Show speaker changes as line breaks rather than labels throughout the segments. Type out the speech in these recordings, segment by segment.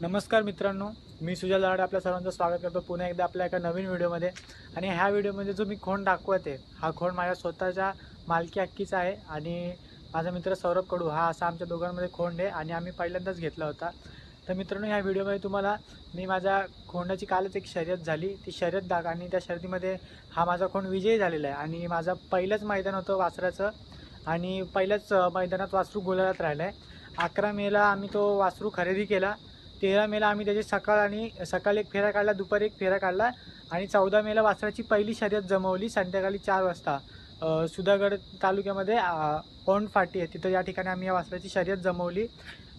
नमस्कार मित्रांनो मी सुजल लाड आपल्या सर्वांचं स्वागत करतो पुन्हा एकदा आपल्या एका नवीन व्हिडिओमध्ये. आणि ह्या व्हिडिओमध्ये जो मी खोंड दाखवते हा खोंड माझ्या स्वतःच्या मालकी हक्कीचा आहे आणि माझा मित्र सौरभ कडू हा असा आमच्या दोघांमध्ये खोंड आहे आणि आम्ही पहिल्यांदाच घेतला होता. तर मित्रांनो ह्या व्हिडिओमध्ये तुम्हाला मी माझ्या खोंडाची कालच एक शर्यत झाली. ती शर्यत दाख आणि त्या शर्यतीमध्ये हा माझा खोंड विजयी झालेला आहे आणि माझा पहिलंच मैदान होतं वासराचं आणि पहिल्याच मैदानात वासरू गोलात राहिलं आहे अकरा मेला आम्ही तो वासरू खरेदी केला. तेरा मेला आम्ही त्याची सकाळ आणि सकाळी एक फेरा काढला दुपारी एक फेरा काढला आणि चौदा मेला वासराची पहिली शर्यत जमवली संध्याकाळी चार वाजता. सुधागड तालुक्यामध्ये पौंड फाटी आहे तिथं या ठिकाणी आम्ही या वासराची शर्यत जमवली.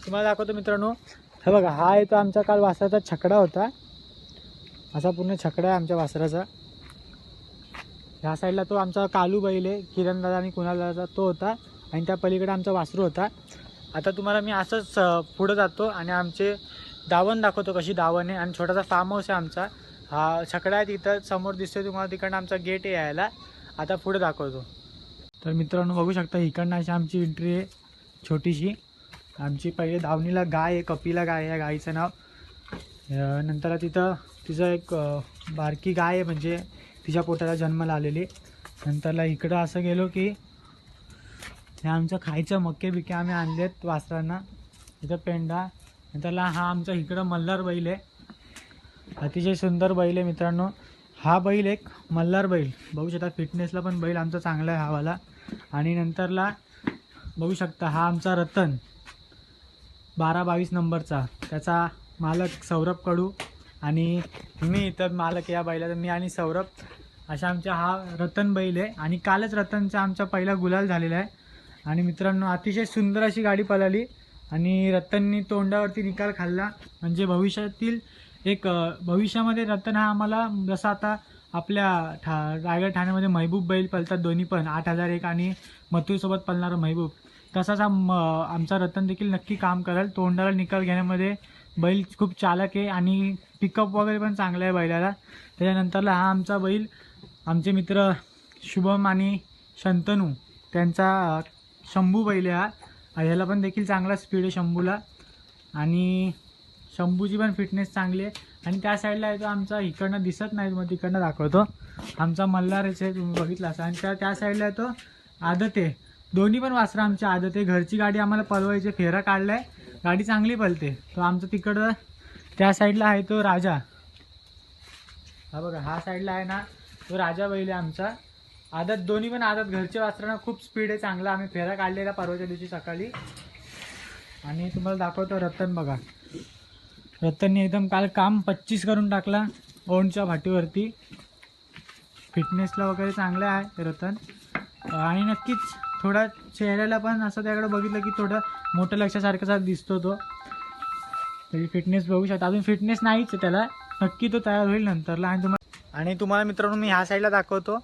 तुम्हाला दाखवतो मित्रांनो. हे बघा हा आहे तो आमचा काल वासराचा छकडा होता. असा पूर्ण छकडा आहे आमच्या वासराचा. ह्या साईडला तो आमचा कालू बैल आहे किरणदादा आणि कुणालदादा तो होता आणि त्या पलीकडे आमचा वासरू होता. आता तुम्हाला मी असंच पुढं जातो आणि आमचे दावण दाखवतो कशी दावण आहे. आणि छोटासा फार्म हाऊस आहे आमचा. हा छकडा आहे तिथं. समोर दिसतोय तुम्हाला तिकडनं आमचा गेट आहे यायला. आता पुढे दाखवतो. तर मित्रांनो बघू शकता इकडनं अशी आमची एंट्री आहे छोटीशी. आमची पहिले दावणीला गाय आहे कपिला गाय आहे या गायीचं नाव. नंतर तिथं तिचं एक बारकी गाय आहे म्हणजे तिच्या पोटाला जन्माला आलेली नंतरला इकडं असं गेलो की हे आमचं खायचं मक्के बिके आम्ही आणलेत वासरांना. इथं पेंडा नंतरला हा आमचा इकडं मल्हार बैल आहे. अतिशय सुंदर बैल आहे मित्रांनो. हा बैल एक मल्हार बैल. बघू शकता फिटनेसला पण बैल आमचा चांगला आहे हावाला. आणि नंतरला बघू शकता हा आमचा रतन. बारा बावीस नंबरचा. त्याचा मालक सौरभ कडू आणि मी इतर मालक या बैलाचा. मी आणि सौरभ अशा आमच्या हा रतन बैल आहे. आणि कालच रतनचा आमचा पहिला गुलाल झालेला आहे. आणि मित्रांनो अतिशय सुंदर अशी गाडी पळाली. आणि रतननी तोंडावरती निकाल खाल्ला. म्हणजे भविष्यातील एक भविष्यामध्ये रतन हा आम्हाला जसा आता आपल्या ठा रायगड ठाण्यामध्ये महबूब बैल पळतात दोन्ही पण आठ हजार एक आणि मथुरसोबत पलणारा महबूब. तसाच हा म- आमचा रतन देखील नक्की काम करेल. तोंडाला निकाल घेण्यामध्ये बैल खूप चालक आहे आणि पिकअप वगैरे पण चांगला आहे बैलाला. त्याच्यानंतरला हा आमचा बैल आमचे मित्र शुभम आणि शंतनू त्यांचा शंभू बैल आहे हा. ह्याला पण देखील चांगला स्पीड आहे शंभूला. आणि शंभूची पण फिटनेस चांगली आहे. आणि त्या साईडला आहे तो आमचा इकडनं दिसत नाही मग तिकडनं दाखवतो. आमचा मल्हारच आहे तुम्ही बघितला असा आणि त्या त्या साईडला आहे तो आदत. आहे दोन्ही पण वासरं आमची आदत. आहे घरची गाडी आम्हाला पलवायची फेरा काढला आहे गाडी चांगली पलते तो आमचं तिकडं त्या साईडला आहे तो राजा. हा बघा हा साईडला आहे ना तो राजा बैल आहे आमचा. आदत दोन्ही पण आदत. घरच्या वासरांना खूप स्पीड आहे चांगला. आम्ही फेरा काढलेला परवाच्या दिवशी सकाळी. आणि तुम्हाला दाखवतो रतन बघा. रतनने एकदम काल काम पच्चीस करून टाकला ओंडच्या भाटीवरती. फिटनेसला वगैरे चांगलं आहे रतन. आणि नक्कीच थोडा चेहऱ्याला पण असं त्याकडे बघितलं की थोडं मोठं लक्षासारखाचा दिसतो तो. तरी फिटनेस बघू शकता. अजून फिटनेस नाहीच आहे त्याला. नक्की तो तयार होईल नंतरला. आणि तुम्हाला आणि तुम्हाला मित्रांनो मी ह्या साईडला दाखवतो.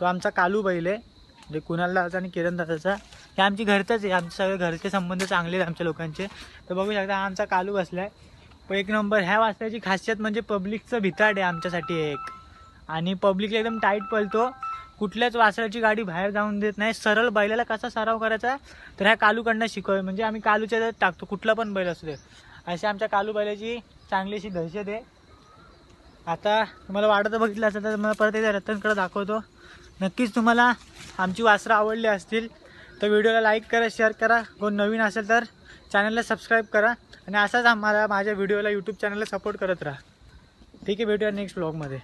तो आमचा कालू बैल आहे. म्हणजे कुणाल दादाचा आणि किरण दादाचा. हे आमची घरचंच आहे. आमचे सगळे घरचे संबंध चांगले आहेत आमच्या लोकांचे. तर बघू शकता हा आमचा कालू बसला आहे पण एक नंबर ह्या वाचल्याची खासियत म्हणजे पब्लिकचं भिताड आहे आमच्यासाठी एक. आणि पब्लिकला एकदम टाईट पळतो. कुठल्याच वासराची गाडी बाहेर जाऊन देत नाही. सरळ बैलाला कसा सराव करायचा? तर ह्या कालूकडनं शिकव म्हणजे आम्ही कालूच्या टाकतो. कुठला पण बैल असू दे. अशी आमच्या कालू बैलाची चांगलीशी दहशत आहे. आता तुम्हाला वाढत बघितलं असेल तर मला परत एकदा रतनकडं दाखवतो. नक्कीच तुम्हाला आमची वासरं आवडली असतील तर व्हिडिओला लाईक करा शेअर करा. कोण नवीन असेल तर चॅनलला सबस्क्राईब करा. आणि असाच आम्हाला माझ्या व्हिडिओला यूट्यूब चॅनलला सपोर्ट करत राहा. ठीक आहे भेटूया नेक्स्ट ब्लॉगमध्ये